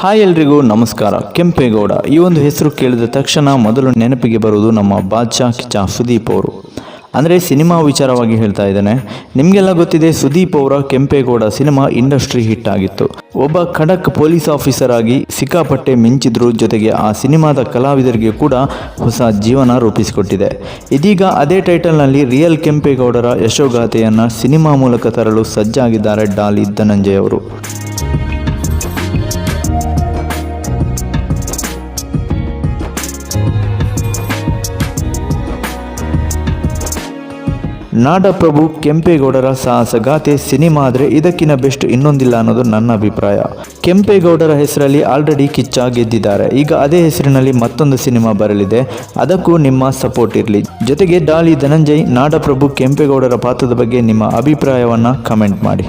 Hi ಎಲ್ರಿಗೂ ನಮಸ್ಕಾರ. ಕೆಂಪೇಗೌಡ. ಈ ಒಂದು ಹೆಸರು ಕೇಳಿದ ತಕ್ಷಣ ಮೊದಲು ನೆನಪಿಗೆ ಬರುವುದು ನಮ್ಮ ಬಾದ್ಶಾ ಕಿಚಾ ಸುದೀಪ್ ಅವರು. ಅಂದರೆ ಸಿನಿಮಾ ವಿಚಾರವಾಗಿ ಹೇಳ್ತಾ ಇದ್ದಾನೆ. ನಿಮಗೆಲ್ಲ ಗೊತ್ತಿದೆ ಸುದೀಪ್ ಅವರ ಕೆಂಪೇಗೌಡ ಸಿನಿಮಾ ಇಂಡಸ್ಟ್ರಿ ಹಿಟ್ ಆಗಿತ್ತು. ಒಬ್ಬ ಖಡಕ್ ಪೊಲೀಸ್ ಆಫೀಸರ್ ಆಗಿ ಸಿಕ್ಕಾಪಟ್ಟೆ ಮಿಂಚಿದ್ರು ಜೊತೆಗೆ ಆ ಸಿನಿಮಾದ ಕಲಾವಿದರಿಗೆ ಕೂಡ ಹೊಸ ಜೀವನ ರೂಪಿಸಿಕೊಟ್ಟಿದೆ. ಇದೀಗ ಅದೇ ಟೈಟಲ್ನಲ್ಲಿ ರಿಯಲ್ ಕೆಂಪೇಗೌಡರ ಯಶೋಗಾಥೆಯನ್ನು ಸಿನಿಮಾ ಮೂಲಕ ತರಲು ಸಜ್ಜಾಗಿದ್ದಾರೆ ಡಾಲಿ ಧನಂಜಯ್ ಅವರು. ನಾಡಪ್ರಭು ಕೆಂಪೇಗೌಡರ ಸಾಹಸಗಾಥೆ ಸಿನಿಮಾ ಆದರೆ ಇದಕ್ಕಿಂತ ಬೆಸ್ಟ್ ಇನ್ನೊಂದಿಲ್ಲ ಅನ್ನೋದು ನನ್ನ ಅಭಿಪ್ರಾಯ. ಕೆಂಪೇಗೌಡರ ಹೆಸರಲ್ಲಿ ಆಲ್ರೆಡಿ ಕಿಚ್ಚ ಗೆದ್ದಿದ್ದಾರೆ. ಈಗ ಅದೇ ಹೆಸರಿನಲ್ಲಿ ಮತ್ತೊಂದು ಸಿನಿಮಾ ಬರಲಿದೆ. ಅದಕ್ಕೂ ನಿಮ್ಮ ಸಪೋರ್ಟ್ ಇರಲಿ. ಜೊತೆಗೆ ಡಾಲಿ ಧನಂಜಯ್, ನಾಡಪ್ರಭು ಕೆಂಪೇಗೌಡರ ಪಾತ್ರದ ಬಗ್ಗೆ ನಿಮ್ಮ ಅಭಿಪ್ರಾಯವನ್ನು ಕಮೆಂಟ್ ಮಾಡಿ.